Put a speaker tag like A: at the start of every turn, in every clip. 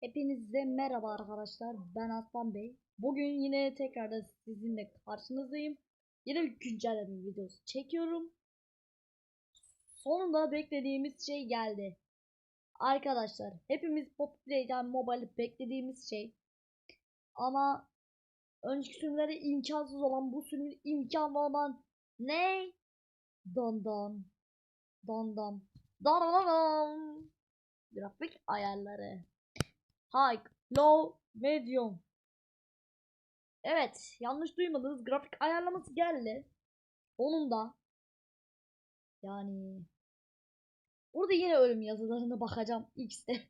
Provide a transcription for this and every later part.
A: Hepinize merhaba arkadaşlar. Ben Aslan Bey. Bugün yine tekrardan sizinle karşınızdayım. Yine bir güncelleme videosu çekiyorum. Sonunda beklediğimiz şey geldi. Arkadaşlar hepimiz Pop Play'den mobile beklediğimiz şey. Ama önceki sürümlere imkansız olan bu sürümün imkanlı olan ne? Don don don. Grafik ayarları. High, low, medium. Evet, yanlış duymadınız. Grafik ayarlaması geldi. Onun da yani burada yine ölüm yazılarına bakacağım X'te.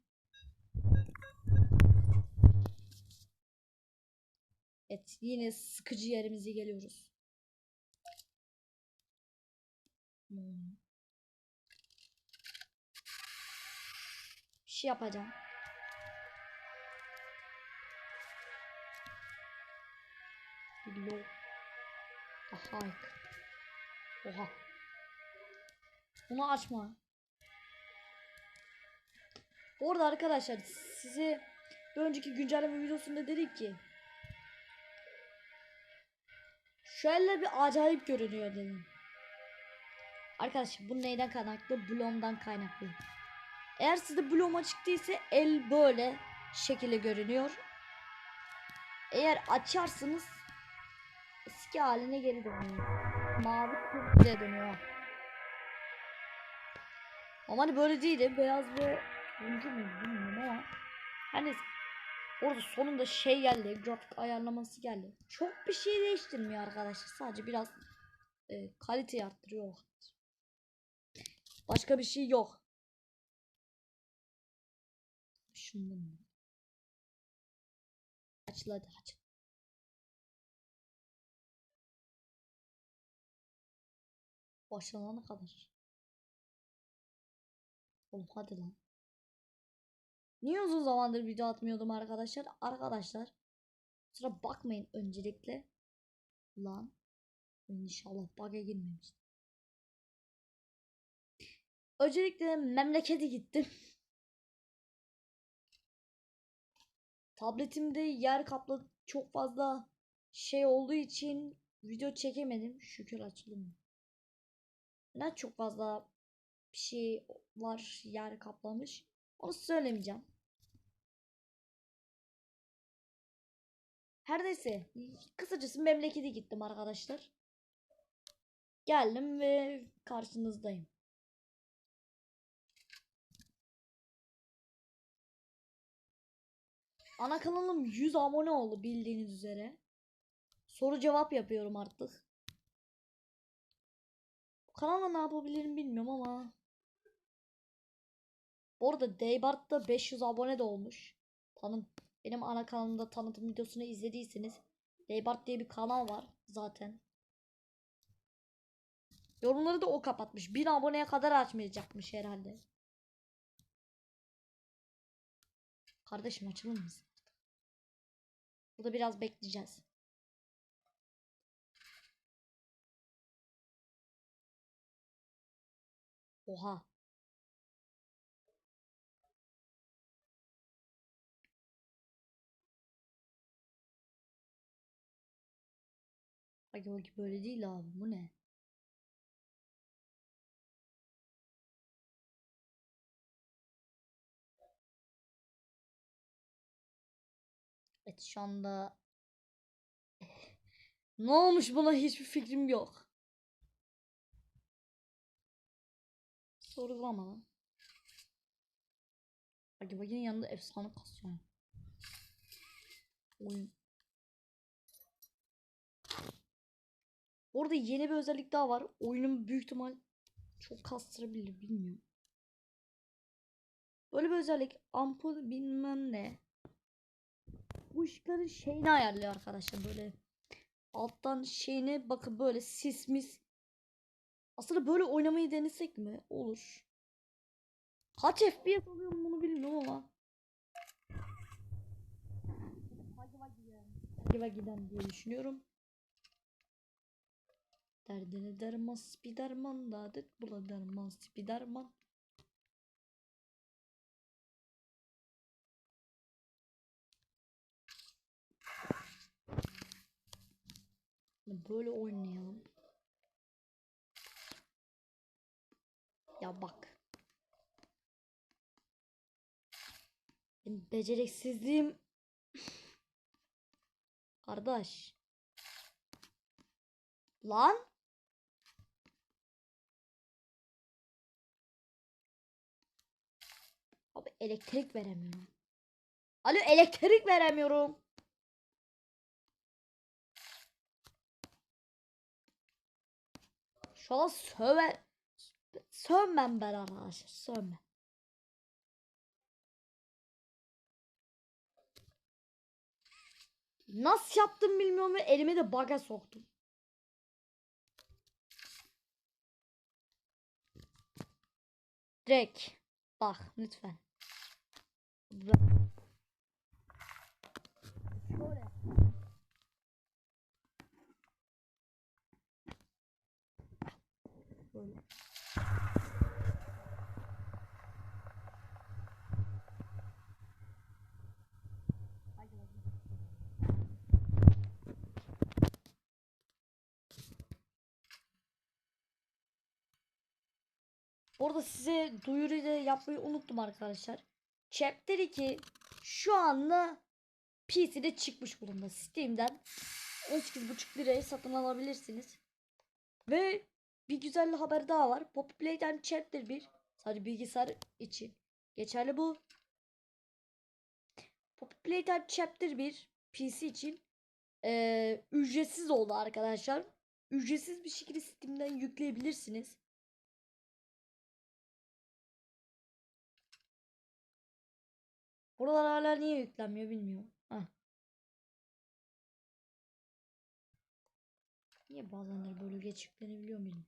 A: Evet, yine sıkıcı yerimize geliyoruz. Hmm. Bir şey yapacağım. Low. High. Oha. Bunu açma. Bu arada arkadaşlar size bir önceki güncelleme videosunda dedik ki şu eller bir acayip görünüyor dedim. Arkadaşlar bu neyden kaynaklı? Bloom'dan kaynaklı. Eğer sizde Bloom açık değilse el böyle şekilde görünüyor. Eğer açarsınız eski haline geri dönüyor. Mavi kurtluya dönüyor. Ama hani böyle değildi. Beyaz ve turuncu mu bilmiyorum ama. Her neyse. Orada sonunda şey geldi. Grafik ayarlaması geldi. Çok bir şey değiştirmiyor arkadaşlar. Sadece biraz e, kaliteyi arttırıyor. Başka bir şey yok. Şundan. Açıl hadi açıl. Başlanana kadar. Oğlum hadi lan. Niye uzun zamandır video atmıyordum arkadaşlar? Arkadaşlar. Sıra bakmayın öncelikle. Lan. İnşallah bug'a girmemiş. Öncelikle memlekete gittim. Tabletimde yer kapladı çok fazla şey olduğu için video çekemedim. Şükür açılım. Ne çok fazla bir şey var yer kaplamış. Onu söylemeyeceğim. Her neyse kısacası memlekete gittim arkadaşlar. Geldim ve karşınızdayım. Ana kanalım 100 abone oldu bildiğiniz üzere. Soru cevap yapıyorum artık. Kanalda ne yapabilirim bilmiyorum ama. Bu arada Daybart'ta 500 abone de olmuş. Tanım benim ana kanalımda tanıtım videosunu izlediyseniz Daybart diye bir kanal var zaten. Yorumları da o kapatmış. 1000 aboneye kadar açmayacakmış herhalde. Kardeşim açılır mısın? Burada biraz bekleyeceğiz. Oha. Bak bak böyle değil abi bu ne? Evet şu anda ne olmuş buna hiçbir fikrim yok. Sorgulama lan. Bak bakın yanında efsane kasıyor. Oyun. Orada yeni bir özellik daha var. Oyunun büyük ihtimal çok kastırabilir bilmiyorum. Böyle bir özellik ampul bilmem ne. Bu ışıkların şeyini ayarlıyor arkadaşlar böyle. Alttan şeyine bakın böyle sis mis. Aslında böyle oynamayı denesek mi? Olur. Kaç FPS alıyorum bunu bilmiyorum ama. Acaba giden diye düşünüyorum. Derdine derman spiderman da adet bula derman spiderman. Böyle oynayalım. Ya bak. Beceriksizliğim Kardeş. Lan. Abi elektrik veremiyorum. Alo elektrik veremiyorum. Şu an söve sövmem ben arkadaşlar sövmem. Nasıl yaptım bilmiyorum ve elimi de baga soktum. Direkt bak lütfen. Şöyle. Orada size duyuru da yapmayı unuttum arkadaşlar. Chapter 2 şu anda PC'de çıkmış bulunma. Steam'den 18,5 liraya satın alabilirsiniz. Ve bir güzel haber daha var. Poppy Play'den Chapter 1 sadece bilgisayar için geçerli bu. Poppy Play'den Chapter 1 PC için eee, ücretsiz oldu arkadaşlar. Ücretsiz bir şekilde Steam'den yükleyebilirsiniz. Buralar hala niye yüklenmiyor bilmiyorum. Heh. Niye bazenleri böyle geç yüklenebiliyor bilmiyorum.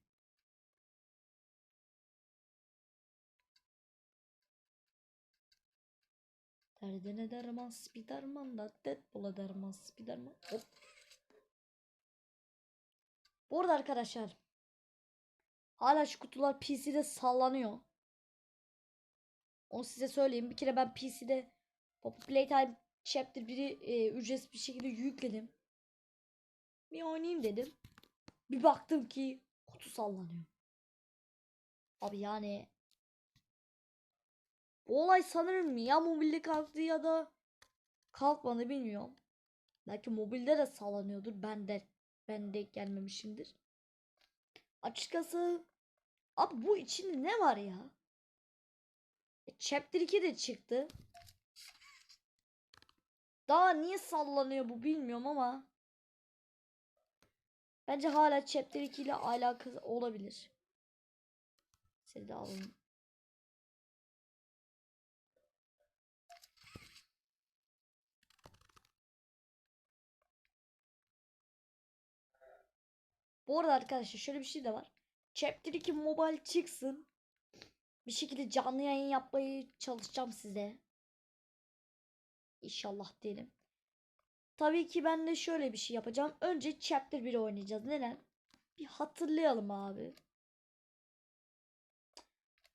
A: Derdine derman spiderman da Deadpool'a derman spiderman. Hop. Bu arada arkadaşlar hala şu kutular PC'de sallanıyor. Onu size söyleyeyim. Bir kere ben PC'de Poppy Playtime Chapter 1'i e, ücretsiz bir şekilde yükledim. Bir oynayayım dedim. Bir baktım ki kutu sallanıyor. Abi yani bu olay sanırım ya mobilde kalktı ya da kalkmadı bilmiyorum. Belki mobilde de sallanıyordur. Ben de ben de gelmemişimdir. Açıkçası abi bu içinde ne var ya? E, Chapter 2 de çıktı. Daha niye sallanıyor bu bilmiyorum ama bence hala Chapter 2 ile alakası olabilir. Seni de alalım. Bu arada arkadaşlar şöyle bir şey de var. Chapter 2 mobile çıksın. Bir şekilde canlı yayın yapmayı çalışacağım size. İnşallah diyelim. Tabii ki ben de şöyle bir şey yapacağım. Önce Chapter 1'i oynayacağız. Neden? Bir hatırlayalım abi.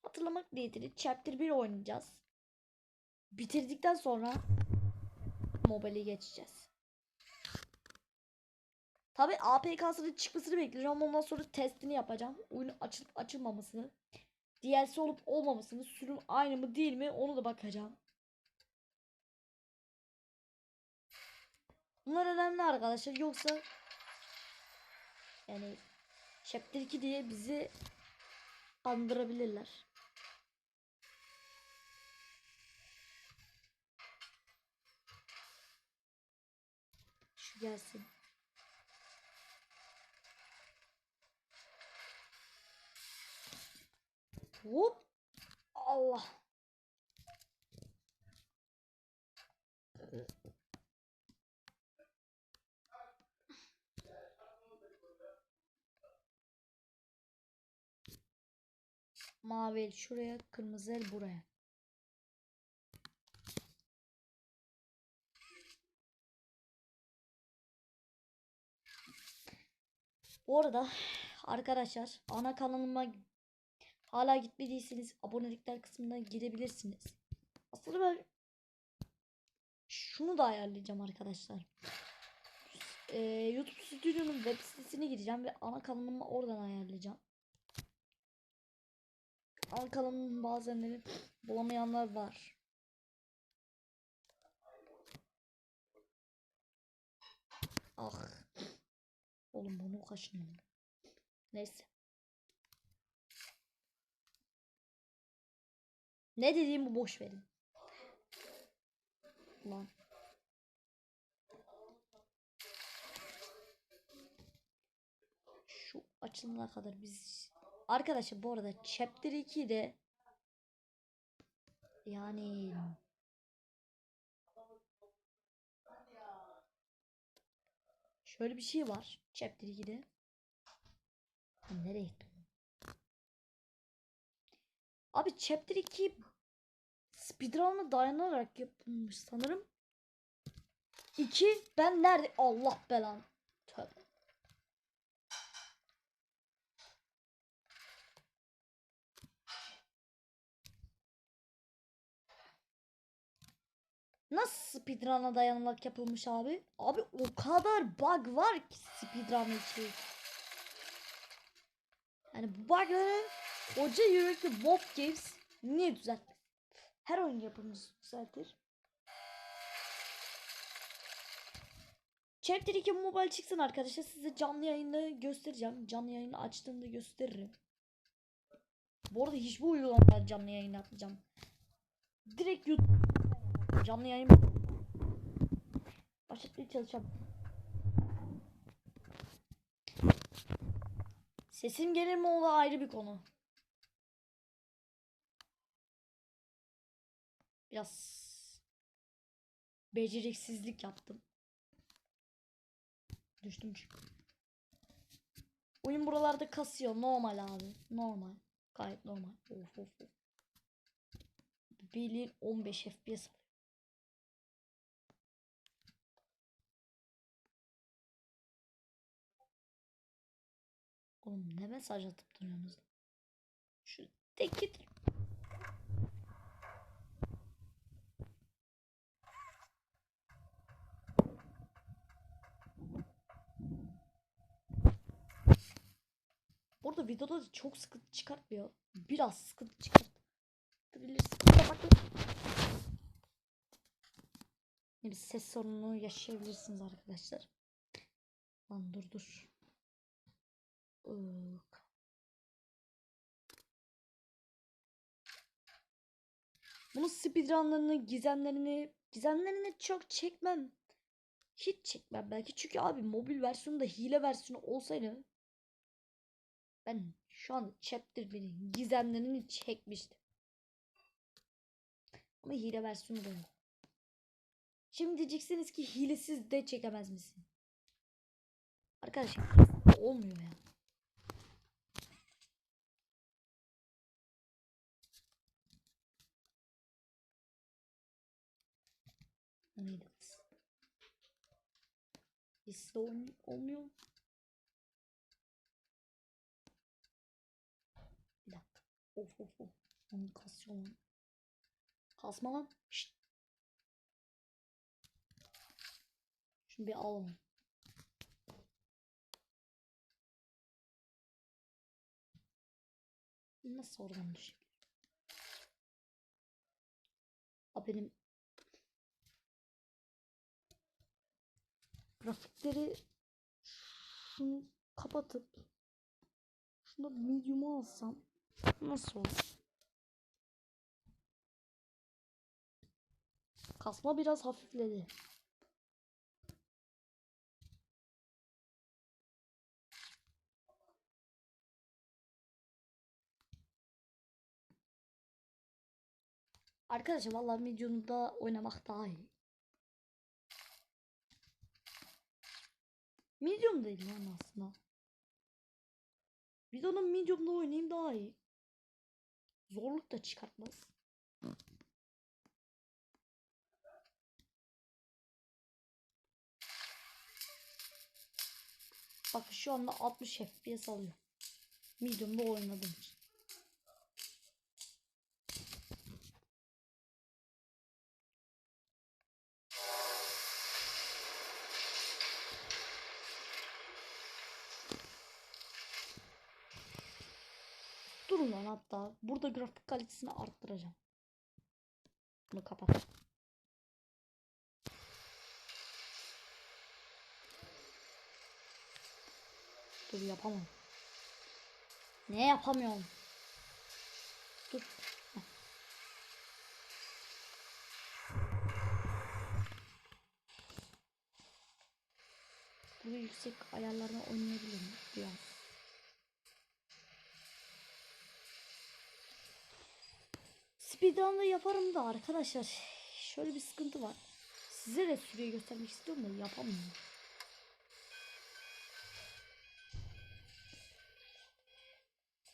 A: Hatırlamak niyetini Chapter 1 oynayacağız. Bitirdikten sonra Mobile'e geçeceğiz. Tabii APK'sının çıkmasını bekliyorum. Ondan sonra testini yapacağım. Oyunun açılıp açılmamasını. DLC olup olmamasını, sürüm aynı mı değil mi onu da bakacağım. Bunlar önemli arkadaşlar. Yoksa yani Chapter 2 diye bizi kandırabilirler. Şu gelsin. Hop. Allah. Mavi el şuraya, kırmızı el buraya. Bu arada arkadaşlar ana kanalıma hala gitmediyseniz abonelikler kısmına girebilirsiniz. Aslında ben şunu da ayarlayacağım arkadaşlar. Ee, YouTube Stüdyo'nun web sitesine gireceğim ve ana kanalımı oradan ayarlayacağım. Ana kanalımın bazenleri bulamayanlar var. Ah. Oğlum bunu kaşınıyor. Neyse. Ne dediğimi boş verin. Lan. Şu açılana kadar biz Arkadaşlar bu arada chapter 2'de yani şöyle bir şey var chapter 2'de. Ben nereye gittim? Abi chapter 2 speedrun'a dayanarak yapılmış sanırım. 2 ben nerede? Allah belan. Nasıl speedrun'a dayanarak yapılmış abi? Abi o kadar bug var ki speedrun için. Yani bu bugları koca yürekli Mob Games niye düzeltmez? Her oyun yapımcısı düzeltir. Chapter 2 mobile çıksın arkadaşlar. Size canlı yayını göstereceğim. Canlı yayını açtığımda gösteririm. Bu arada hiçbir uygulamalar canlı yayın yapacağım. Direkt YouTube canlı yayın başlatmaya çalışacağım. Sesim gelir mi o da ayrı bir konu. Biraz beceriksizlik yaptım. Düştüm çünkü. Oyun buralarda kasıyor. Normal abi. Normal. Gayet normal. Of of of. Bilin 15 FPS. Oğlum ne mesaj atıp duruyorsunuz? Şu tek git. Burada videoda da çok sıkıntı çıkartmıyor. Biraz sıkıntı çıkartabilirsin. Bir ses sorunu yaşayabilirsiniz arkadaşlar. Lan dur dur. Iık. Bunun speedrunlarını, gizemlerini, gizemlerini çok çekmem. Hiç çekmem belki. Çünkü abi mobil versiyonu da hile versiyonu olsaydı ben şu an chapter 1'in gizemlerini çekmiştim. Ama hile versiyonu da yok. Şimdi diyeceksiniz ki hilesiz de çekemez misin? Arkadaşlar olmuyor ya. Hissi ol olmuyor. Bir dakika. Of of of. Onu kasıyor. Kasma lan. Şşt. Şunu bir alalım. Nasıl oradan? Aa, benim grafikleri şunu kapatıp şunu medium'a alsam nasıl olur? Kasma biraz hafifledi. Arkadaşlar vallahi medium'da oynamak daha iyi. Medium değil lan aslında. Videonun medium'da oynayayım daha iyi. Zorluk da çıkartmaz. Bak şu anda 60 FPS alıyor. Medium'da oynadım. Durun lan hatta. Burada grafik kalitesini arttıracağım. Bunu kapat. Dur yapamam. Ne yapamıyorum? Dur. Burada yüksek ayarlarını oynayabilirim biraz. Speedrun'da yaparım da arkadaşlar şöyle bir sıkıntı var. Size de süreyi göstermek istiyorum da yapamıyorum.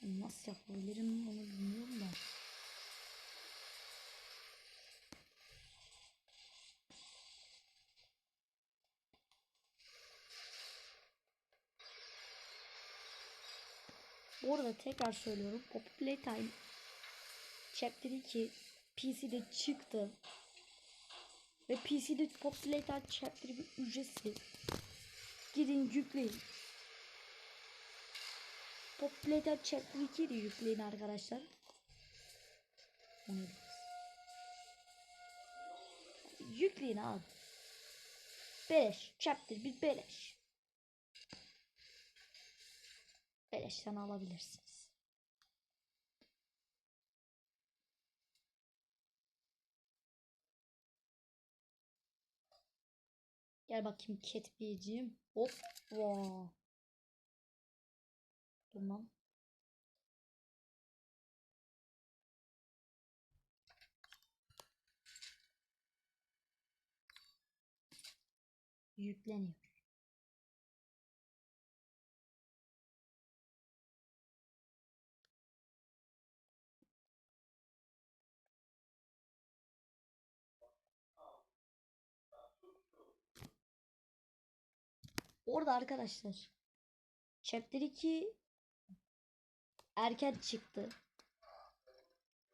A: Nasıl yapabilirim onu bilmiyorum da. Bu arada tekrar söylüyorum. Poppy Playtime Chapter 2 PC'de çıktı. Ve PC'de Playtime Chapter 1 ücretsiz. Gidin yükleyin. Playtime Chapter 2'yi de yükleyin arkadaşlar. Onu Yükleyin abi. Beleş. Chapter 1 beleş. Beleşten alabilirsiniz. Gel bakayım Catbey'ciğim. Hop. Wow. Tamam. Yükleniyor. Orada arkadaşlar. Chapter 2 erken çıktı.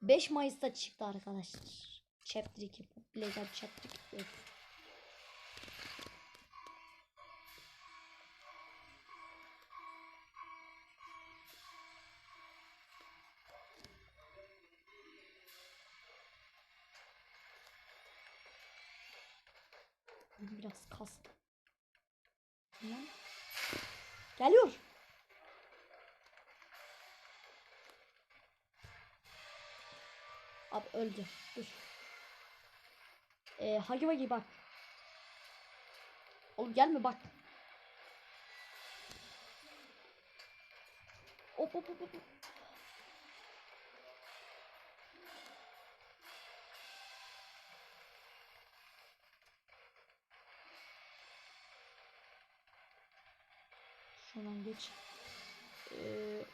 A: 5 Mayıs'ta çıktı arkadaşlar. Chapter 2. Blazer Chapter 2. Öldü. Dur. Ee, Hagi Vagi bak. Oğlum gelme bak. Hop hop hop hop. Şuradan geç. Ee,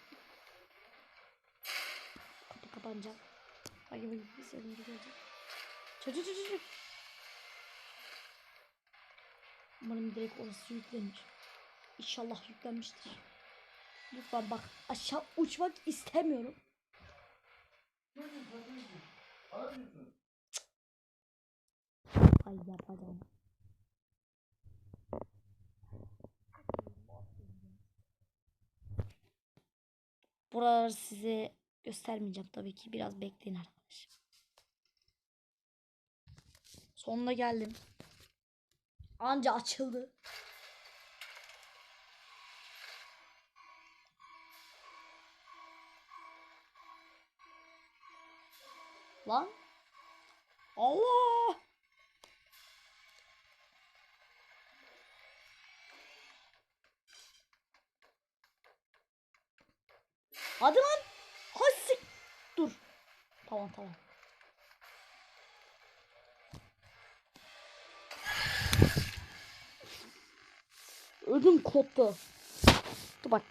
A: kapı kapanacak. Hagi Vagi bir sefer gelecek. Çocuk çocuk çocuk. Umarım direkt orası yüklenir. İnşallah yüklenmiştir. Lütfen bak aşağı uçmak istemiyorum. Ay yapacağım. Buraları size göstermeyeceğim tabii ki. Biraz bekleyin arkadaşlar. Sonuna geldim. Anca açıldı. Lan. Allah. Hadi lan. Hadi. Tamam tamam. Ödüm koptu. Dur bak.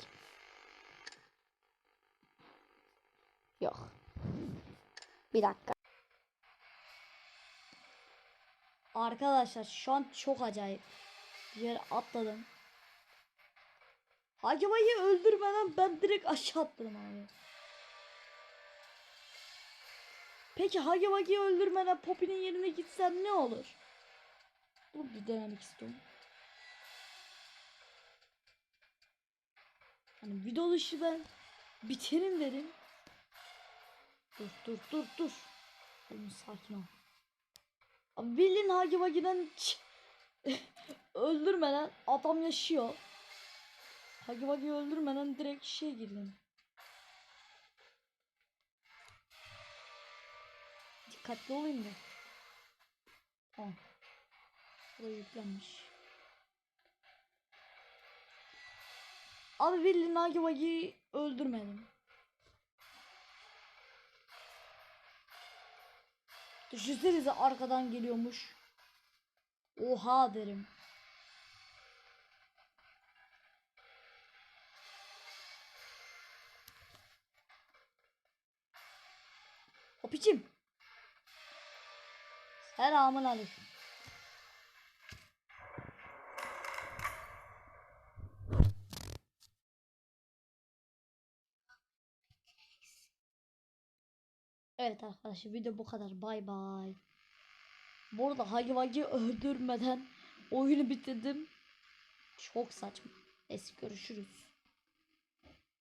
A: Yok. Bir dakika. Arkadaşlar şu an çok acayip. Bir yere atladım. Hakimayı öldürmeden ben direkt aşağı atladım abi. Peki Hagiwagi'yi öldürmeden Poppy'nin yerine gitsem ne olur? Bunu bir denemek istiyorum. Hani video dışı ben biterim dedim. Dur dur dur dur. Oğlum sakin ol. Abi bildiğin Hagi Vagi'den ç- öldürmeden adam yaşıyor. Hagi Vagi'yi öldürmeden direkt şey girdim. Dikkatli olayım da. Tamam. Bu da yüklenmiş. Abi bildiğin Hagi Vagi'yi öldürmedim. Düşünsenize arkadan geliyormuş. Oha derim. Hopiçim. Selamun aleyküm. Evet arkadaşlar video bu kadar. Bay bay. Bu arada Hagi öldürmeden oyunu bitirdim. Çok saçma. Neyse görüşürüz.